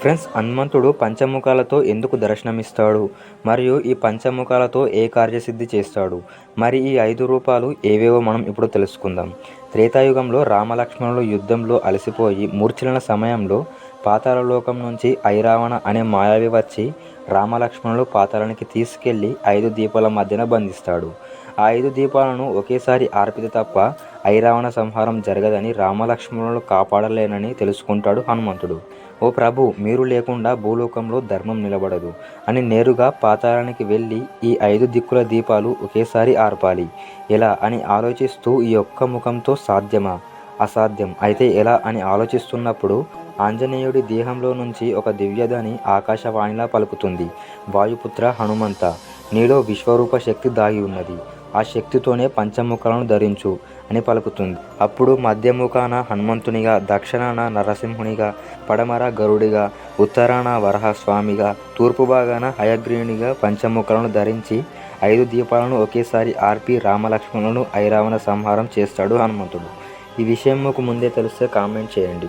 Friends హనుమంతుడు పంచముఖాలతో ఎందుకు దర్శనమిస్తాడు? మరియు ఈ పంచముఖాలతో ఏ కార్యసిద్ధి చేస్తాడు? మరి ఈ ఐదు రూపాలు ఏవేవో మనం ఇప్పుడు తెలుసుకుందాం. త్రేతాయుగంలో రామలక్ష్మణులు యుద్ధంలో అలసిపోయి మూర్ఛిల్లిన సమయంలో పాతాళ లోకం నుంచి ఐరావణ అనే మాయావి వచ్చి రామలక్ష్మణులు పాతాళానికి తీసుకెళ్ళి ఐదు దీపాల మధ్యన బంధిస్తాడు. ఆ ఐదు దీపాలను ఒకేసారి ఆర్పితే తప్ప ఐరావణ సంహారం జరగదని రామలక్ష్మణులు కాపాడలేనని తెలుసుకుంటాడు హనుమంతుడు. ఓ ప్రభు మీరు లేకుండా భూలోకంలో ధర్మం నిలబడదు అని నేరుగా పాతాళానికి వెళ్ళి ఈ ఐదు దిక్కుల దీపాలు ఒకేసారి ఆర్పాలి. ఎలా అని ఆలోచిస్తూ ఈ ఒక్క ముఖంతో సాధ్యమా అసాధ్యం. అయితే ఎలా అని ఆలోచిస్తున్నప్పుడు ఆంజనేయుడి దేహంలో నుంచి ఒక దివ్యదని ఆకాశవాణిలా పలుకుతుంది. వాయుపుత్ర హనుమంత నీలో విశ్వరూప శక్తి దాగి ఉన్నది. ఆ శక్తితోనే పంచముఖాలను ధరించు అని పలుకుతుంది. అప్పుడు మధ్యముఖాన హనుమంతునిగా దక్షిణాన నరసింహునిగా పడమర గరుడిగా ఉత్తరాన వరహస్వామిగా తూర్పు భాగాన హయగ్రీవునిగా పంచముఖాలను ధరించి ఐదు దీపాలను ఒకేసారి ఆర్పి రామలక్ష్మణులను ఐరావణ సంహారం చేస్తాడు హనుమంతుడు. ఈ విషయం ముందే తెలిస్తే కామెంట్ చేయండి.